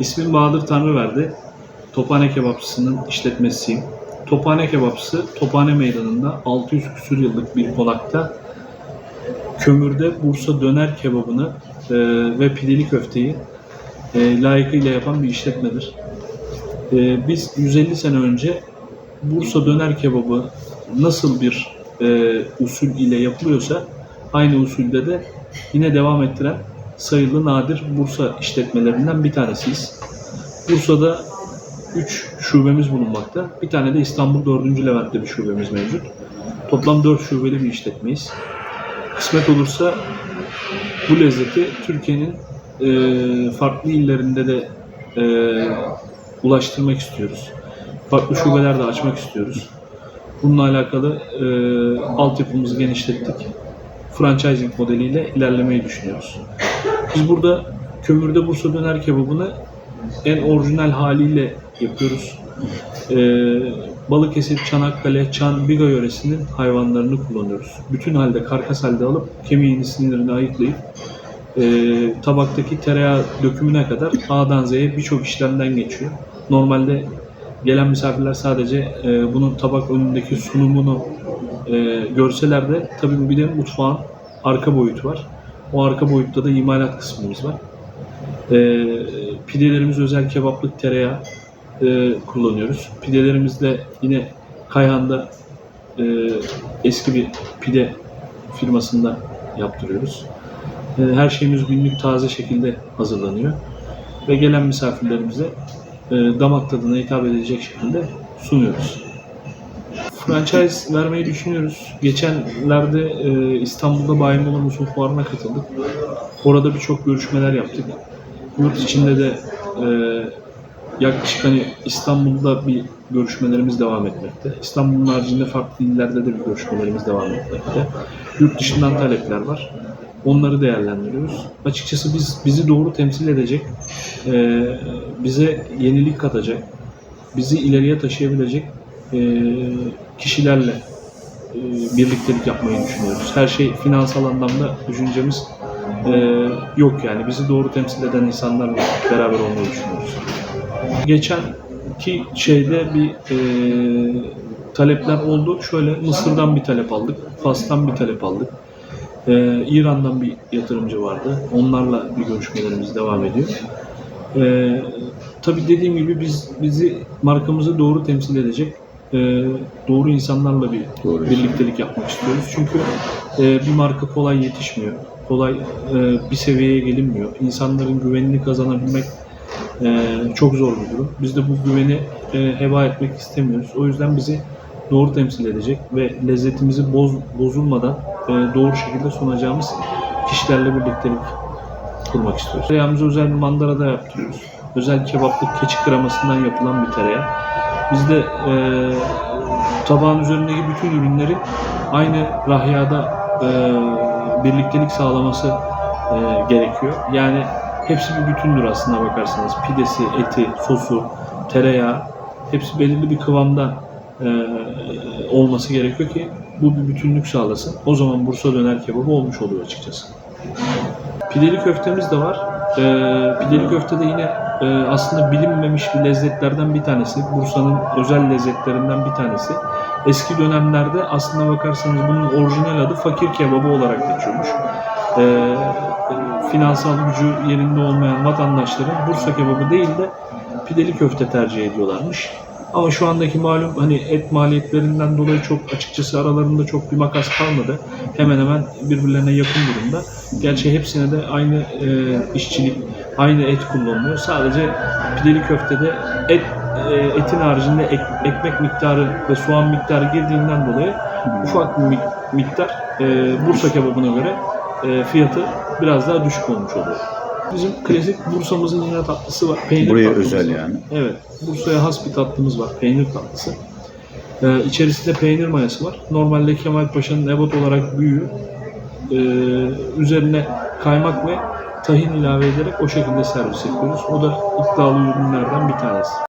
İsmim Bahadır Tanrıverdi. Tophane Kebapçısı'nın işletmesiyim. Tophane Kebapçısı, Tophane Meydanı'nda 600 küsur yıllık bir konakta kömürde Bursa döner kebabını e, ve pideli köfteyi e, layıkıyla yapan bir işletmedir. E, biz 150 sene önce Bursa döner kebabı nasıl bir e, usul ile yapılıyorsa aynı usulde de yine devam ettiren sayılı nadir Bursa işletmelerinden bir tanesiyiz. Bursa'da 3 şubemiz bulunmakta. Bir tane de İstanbul 4. Levent'te bir şubemiz mevcut. Toplam 4 şubeli bir işletmeyiz. Kısmet olursa bu lezzeti Türkiye'nin e, farklı illerinde de e, ulaştırmak istiyoruz. Farklı şubeler de açmak istiyoruz. Bununla alakalı e, altyapımızı genişlettik. Franchising modeliyle ilerlemeyi düşünüyoruz. Biz burada kömürde Bursa döner kebabını en orijinal haliyle yapıyoruz. Ee, Balıkesir, Çanakkale, Çan, Biga yöresinin hayvanlarını kullanıyoruz. Bütün halde karkas halde alıp kemiğini, sinirini ayıklayıp e, tabaktaki tereyağı dökümüne kadar A'dan Z'ye birçok işlemden geçiyor. Normalde gelen misafirler sadece e, bunun tabak önündeki sunumunu e, görseler de tabii bir de mutfağın arka boyutu var. O arka boyutta da imalat kısmımız var. E, pidelerimiz özel kebaplık tereyağı e, kullanıyoruz. Pidelerimizde yine Kayhan'da e, eski bir pide firmasında yaptırıyoruz. E, her şeyimiz günlük taze şekilde hazırlanıyor. Ve gelen misafirlerimize e, damak tadına hitap edecek şekilde sunuyoruz. Franchise vermeyi düşünüyoruz. Geçenlerde e, İstanbul'da Bayimoğlu Musul Fuarı'na katıldık. Orada birçok görüşmeler yaptık. Yurt içinde de e, yaklaşık hani İstanbul'da bir görüşmelerimiz devam etmekte. İstanbul'un haricinde farklı illerde de bir görüşmelerimiz devam etmekte. Yurt dışından talepler var. Onları değerlendiriyoruz. Açıkçası biz bizi doğru temsil edecek, e, bize yenilik katacak, bizi ileriye taşıyabilecek kişilerle e, birliktelik yapmayı düşünüyoruz. Her şey finansal anlamda düşüncemiz e, yok yani. Bizi doğru temsil eden insanlarla beraber olmayı düşünüyoruz. Geçenki şeyde bir e, talepler oldu. Şöyle Mısır'dan bir talep aldık, Fas'tan bir talep aldık. E, İran'dan bir yatırımcı vardı. Onlarla bir görüşmelerimiz devam ediyor. E, tabii dediğim gibi biz bizi markamızı doğru temsil edecek e, doğru insanlarla bir Doğru. birliktelik yapmak istiyoruz. Çünkü e, bir marka kolay yetişmiyor. Kolay e, bir seviyeye gelinmiyor. İnsanların güvenini kazanabilmek e, çok zor bir durum. Biz de bu güveni e, heba etmek istemiyoruz. O yüzden bizi doğru temsil edecek ve lezzetimizi boz, bozulmadan e, doğru şekilde sunacağımız kişilerle birliktelik kurmak istiyoruz. Tereyağımızı özel bir mandara da yaptırıyoruz. Özel kebaplık keçi kremasından yapılan bir tereyağı. Bizde e, tabağın üzerindeki bütün ürünleri aynı rahyada e, birliktelik sağlaması e, gerekiyor. Yani hepsi bir bütündür aslında bakarsanız. Pidesi, eti, sosu, tereyağı hepsi belirli bir kıvamda e, olması gerekiyor ki bu bir bütünlük sağlasın. O zaman Bursa döner kebabı olmuş oluyor açıkçası. Pideli köftemiz de var. Ee, pideli köfte de yine e, aslında bilinmemiş bir lezzetlerden bir tanesi. Bursa'nın özel lezzetlerinden bir tanesi. Eski dönemlerde aslında bakarsanız bunun orijinal adı fakir kebabı olarak geçiyormuş. Ee, e, finansal gücü yerinde olmayan vatandaşların Bursa kebabı değil de pideli köfte tercih ediyorlarmış. Ama şu andaki malum hani et maliyetlerinden dolayı çok açıkçası aralarında çok bir makas kalmadı. Hemen hemen birbirlerine yakın durumda. Gerçi hepsine de aynı e, işçilik, aynı et kullanılıyor. Sadece pideli köftede et e, etin haricinde ek- ekmek miktarı ve soğan miktarı girdiğinden dolayı ufak bir mik- miktar e, Bursa kebabına göre e, fiyatı biraz daha düşük olmuş oluyor. Bizim klasik Bursa'mızın yine tatlısı var. Peynir Buraya tatlısı. özel yani. Evet. Bursa'ya has bir tatlımız var. Peynir tatlısı. Ee, içerisinde peynir mayası var. Normalde Kemal Paşa'nın ebat olarak büyüğü. Ee, üzerine kaymak ve tahin ilave ederek o şekilde servis yapıyoruz. O da iddialı ürünlerden bir tanesi.